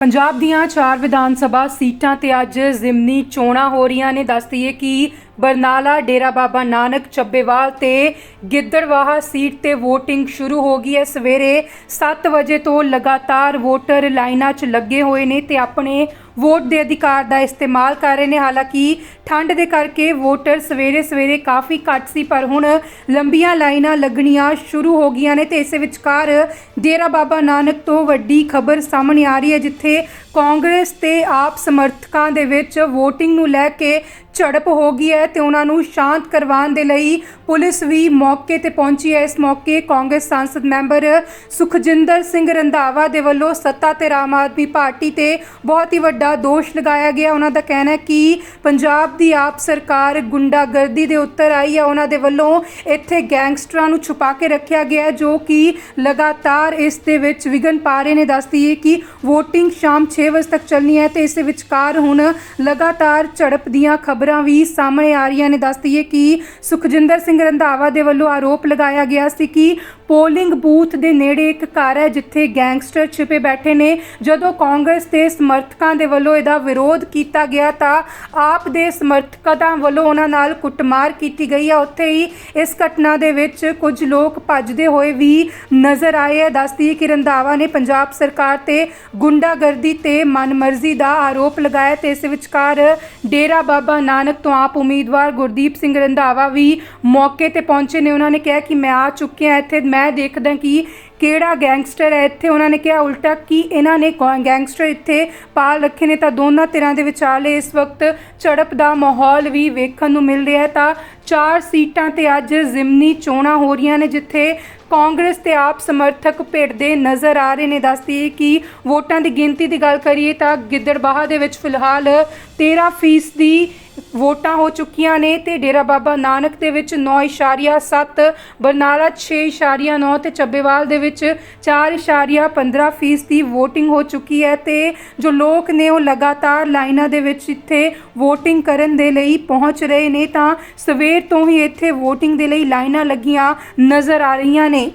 ਪੰਜਾਬ ਦੀਆਂ ਚਾਰ ਵਿਧਾਨ ਸਭਾ ਸੀਟਾਂ ਤੇ ਅੱਜ ਜ਼ਿਮਨੀ ਚੋਣਾਂ ਹੋ ਰਹੀਆਂ ਨੇ। ਦੱਸਦੀਏ ਕਿ ਬਰਨਾਲਾ, ਡੇਰਾ ਬਾਬਾ ਨਾਨਕ, ਚੱਬੇਵਾਲ ਤੇ ਗਿੱਦੜਵਾਹਾ ਸੀਟ ਤੇ VOTING ਸ਼ੁਰੂ ਹੋ ਗਈ ਹੈ। ਸਵੇਰੇ 7 ਵਜੇ ਤੋਂ ਲਗਾਤਾਰ ਵੋਟਰ ਲਾਈਨਾਂ 'ਚ ਲੱਗੇ ਹੋਏ ਨੇ ਤੇ ਆਪਣੇ ਵੋਟ ਦੇ ਅਧਿਕਾਰ ਦਾ ਇਸਤੇਮਾਲ ਕਰ ਰਹੇ ਨੇ। ਹਾਲਾਂਕਿ ਠੰਡ ਦੇ ਕਰਕੇ ਵੋਟਰ ਸਵੇਰੇ ਸਵੇਰੇ ਕਾਫੀ ਘੱਟ ਸੀ, ਪਰ ਹੁਣ ਲੰਬੀਆਂ ਲਾਈਨਾਂ ਲੱਗਣੀਆਂ ਸ਼ੁਰੂ ਹੋ ਗਈਆਂ ਨੇ ਤੇ ਇਸੇ ਵਿਚਕਾਰ ਡੇਰਾ ਬਾਬਾ ਨਾਨਕ ਤੋਂ ਵੱਡੀ ਖਬਰ ਸਾਹਮਣੇ ਆ ਰਹੀ ਹੈ, ਜਿੱਥੇ ਕਾਂਗਰਸ ਤੇ ਆਪ ਸਮਰਥਕਾਂ ਦੇ ਵਿੱਚ VOTING ਨੂੰ ਲੈ ਕੇ ਝੜਪ ਹੋ ਗਈ ਹੈ ਤੇ ਉਹਨਾਂ ਨੂੰ ਸ਼ਾਂਤ ਕਰਵਾਉਣ ਦੇ ਲਈ ਪੁਲਿਸ ਵੀ ਮੌਕੇ ਤੇ ਪਹੁੰਚੀ ਹੈ। ਇਸ ਮੌਕੇ ਕਾਂਗਰਸ ਸੰਸਦ ਮੈਂਬਰ ਸੁਖਜਿੰਦਰ ਸਿੰਘ ਰੰਧਾਵਾ ਦੇ ਵੱਲੋਂ ਸੱਤਾ ਤੇ ਆਮ ਆਦਮੀ ਪਾਰਟੀ ਤੇ ਬਹੁਤ ਹੀ ਵੱਡਾ ਦੋਸ਼ ਲਗਾਇਆ ਗਿਆ। ਉਹਨਾਂ ਦਾ ਕਹਿਣਾ ਹੈ ਕਿ ਪੰਜਾਬ ਦੀ ਆਪ ਸਰਕਾਰ ਗੁੰਡਾਗਰਦੀ ਦੇ ਉੱਤਰ ਆਈ ਹੈ। ਉਹਨਾਂ ਦੇ ਵੱਲੋਂ ਇੱਥੇ ਗੈਂਗਸਟਰਾਂ ਨੂੰ ਛੁਪਾ ਕੇ ਰੱਖਿਆ ਗਿਆ ਹੈ, ਜੋ ਕਿ ਲਗਾਤਾਰ ਇਸ ਦੇ ਵਿੱਚ ਵਿਗਨ ਪਾ ਰਹੇ ਨੇ। ਦੱਸਦੀ ਹੈ ਕਿ VOTING ਸ਼ਾਮ 6 ਵਜੇ ਤੱਕ ਚੱਲਣੀ ਹੈ ਤੇ ਇਸ ਦੇ ਵਿਚਕਾਰ ਹੁਣ ਲਗਾਤਾਰ ਝੜਪ ਦੀਆਂ ਖਬਰਾਂ ਵੀ ਸਾਹਮਣੇ ਆ ਰਹੀਆਂ ਨੇ। ਦੱਸਦੀ ਹੈ ਕਿ ਸੁਖਜਿੰਦਰ ਸਿੰਘ ਰੰਧਾਵਾ ਦੇ ਵੱਲੋਂ ਆਰੋਪ ਲਗਾਇਆ ਗਿਆ ਸੀ ਕਿ ਪੋਲਿੰਗ ਬੂਥ ਦੇ ਨੇੜੇ ਇੱਕ ਘਰ ਹੈ ਜਿੱਥੇ ਗੈਂਗਸਟਰ ਛਿਪੇ ਬੈਠੇ ਨੇ। ਜਦੋਂ ਕਾਂਗਰਸ ਦੇ ਸਮਰਥਕਾਂ ਦੇ ਵੱਲੋਂ ਇਹਦਾ ਵਿਰੋਧ ਕੀਤਾ ਗਿਆ ਤਾਂ ਆਪ ਦੇ ਸਮਰਥਕਾਂ ਵੱਲੋਂ ਉਹਨਾਂ ਨਾਲ ਕੁੱਟਮਾਰ ਕੀਤੀ ਗਈ ਹੈ ਉੱਥੇ ਹੀ ਇਸ ਘਟਨਾ ਦੇ ਵਿੱਚ ਕੁਝ ਲੋਕ ਭੱਜਦੇ ਹੋਏ ਵੀ ਨਜ਼ਰ ਆਏ ਹੈ ਦੱਸਦੀ ਹੈ ਕਿ ਰੰਧਾਵਾ ਨੇ ਪੰਜਾਬ ਸਰਕਾਰ ਤੇ ਗੁੰਡਾਗਰਦੀ ਤੇ ਮਨਮਰਜ਼ੀ ਦਾ ਆਰੋਪ ਲਗਾਇਆ ਤੇ ਇਸ ਵਿਚਕਾਰ ਡੇਰਾ ਬਾਬਾ ਨਾਨਕ ਤੋਂ ਆਪ ਉਮੀਦਵਾਰ ਗੁਰਦੀਪ ਸਿੰਘ ਰੰਧਾਵਾ ਵੀ ਮੌਕੇ ਤੇ ਪਹੁੰਚੇ ਨੇ। ਉਹਨਾਂ ਨੇ ਕਿਹਾ ਕਿ ਮੈਂ ਆ ਚੁੱਕਿਆ ਇੱਥੇ। ਮੈਂ ਦੇਖਦਾ ਕਿ ਕਿਹੜਾ ਗੈਂਗਸਟਰ ਹੈ ਇੱਥੇ। ਉਹਨਾਂ ਨੇ ਕਿਹਾ, ਉਲਟਾ ਕਿ ਇਹਨਾਂ ਨੇ ਕੌਣ ਗੈਂਗਸਟਰ ਇੱਥੇ ਪਾਲ ਰੱਖੇ ਨੇ। ਤਾਂ ਦੋਨਾਂ ਧਿਰਾਂ ਦੇ ਵਿਚਾਲੇ ਇਸ ਵਕਤ ਝੜਪ ਦਾ ਮਾਹੌਲ ਵੀ ਵੇਖਣ ਨੂੰ ਮਿਲ ਰਿਹਾ ਹੈ। ਤਾਂ ਚਾਰ ਸੀਟਾਂ ਤੇ ਅੱਜ ਜ਼ਿਮਨੀ ਚੋਣਾਂ ਹੋ ਰਹੀਆਂ ਨੇ, ਜਿੱਥੇ ਕਾਂਗਰਸ ਤੇ ਆਪ ਸਮਰਥਕ ਭਿੜਦੇ ਨਜ਼ਰ ਆ ਰਹੇ ਨੇ। ਦੱਸਦੀ ਕਿ ਵੋਟਾਂ ਦੀ ਗਿਣਤੀ ਦੀ ਗੱਲ ਕਰੀਏ ਤਾਂ ਗਿੱਦੜਬਾਹਾ ਦੇ ਵਿੱਚ ਫਿਲਹਾਲ 13% ਫੀਸ ਦੀ ਵੋਟਾਂ ਹੋ ਚੁੱਕੀਆਂ ਨੇ ਤੇ ਡੇਰਾ ਬਾਬਾ ਨਾਨਕ ਦੇ ਵਿੱਚ 9.7 ਬਰਨਾਲਾ 6.9 ਤੇ ਚੱਬੇਵਾਲ ਦੇ ਵਿੱਚ 4.15% ਫੀਸ ਦੀ VOTING ਹੋ ਚੁੱਕੀ ਹੈ ਤੇ ਜੋ ਲੋਕ ਨੇ ਉਹ ਲਗਾਤਾਰ ਲਾਈਨਾਂ ਦੇ ਵਿੱਚ ਇੱਥੇ VOTING ਕਰਨ ਦੇ ਲਈ ਪਹੁੰਚ ਰਹੇ ਨੇ ਤਾਂ ਸਵੇਰ ਤੋਂ ਹੀ ਇੱਥੇ VOTING ਦੇ ਲਈ ਲਾਈਨਾਂ ਲੱਗੀਆਂ ਨਜ਼ਰ ਆ ਰਹੀਆਂ ਨੇ।